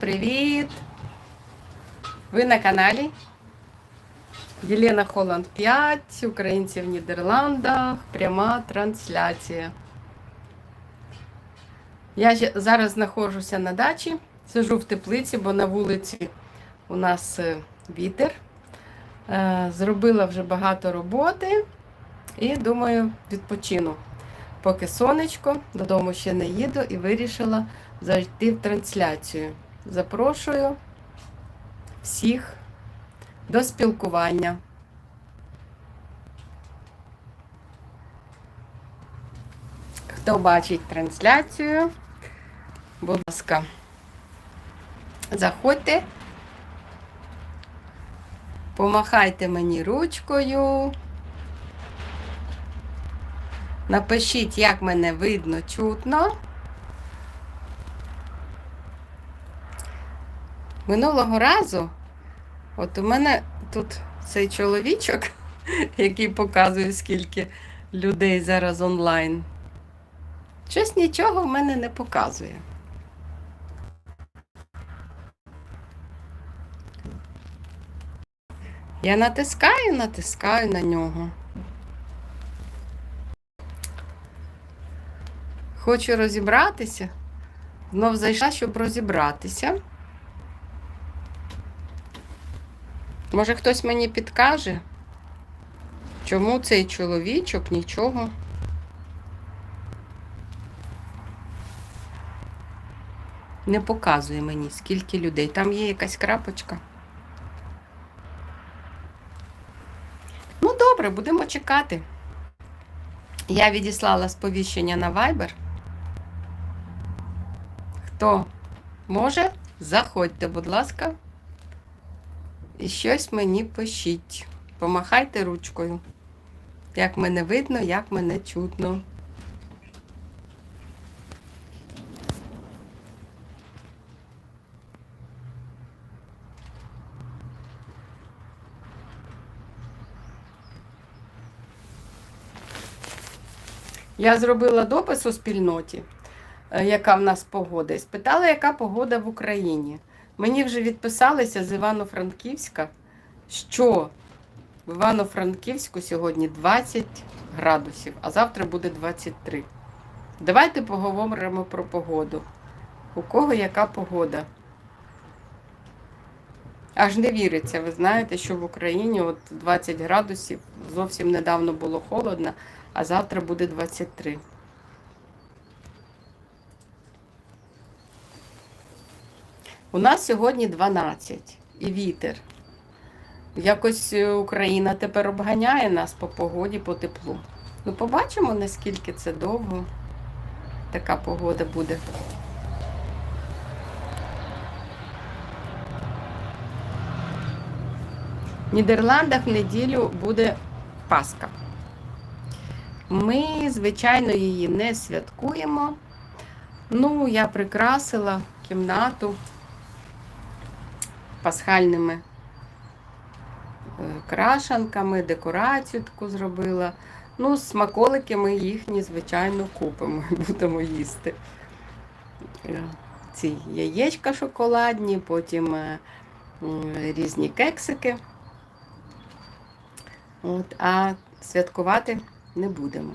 Привіт! Ви на каналі Єлена Холланд 5, Українці в Нідерландах, пряма трансляція. Я зараз знаходжуся на дачі, сижу в теплиці, бо на вулиці у нас е, вітер. Е, Зробила вже багато роботи і думаю, відпочину. Поки сонечко, додому ще не їду і вирішила зайти в трансляцію. Запрошую всіх до спілкування. Хто бачить трансляцію, будь ласка, заходьте, помахайте мені ручкою. Напишіть, як мене видно, чутно. Минулого разу, от у мене тут цей чоловічок, який показує, скільки людей зараз онлайн. Щось нічого в мене не показує. Я натискаю, натискаю на нього. Хочу розібратися. Знов зайшла, щоб розібратися. Може, хтось мені підкаже, чому цей чоловічок нічого. Не показує мені, скільки людей. Там є якась крапочка. Ну, добре, будемо чекати. Я відіслала сповіщення на Viber. Хто може, заходьте, будь ласка. І щось мені пишіть. Помахайте ручкою. Як мене видно, як мене чутно. Я зробила допис у спільноті, е, яка в нас погода, і спитала, яка погода в Україні. Мені вже відписалися з Івано-Франківська, що в Івано-Франківську сьогодні 20 градусів, а завтра буде 23. Давайте поговоримо про погоду. У кого яка погода? Аж не віриться, ви знаєте, що в Україні от 20 градусів, зовсім недавно було холодно, а завтра буде 23. У нас сьогодні 12 і вітер. Якось е, Україна тепер обганяє нас по погоді, по теплу. Ну, побачимо, наскільки це довго така погода буде. В Нідерландах в неділю буде Пасха. Ми, звичайно, її не святкуємо. Ну, я прикрасила кімнату пасхальними е, крашанками, декорацію таку зробила. Ну, смаколики ми їхні, звичайно, купимо і будемо їсти. Е, Ці яєчка шоколадні, потім е, різні кексики. От, а святкувати не будемо.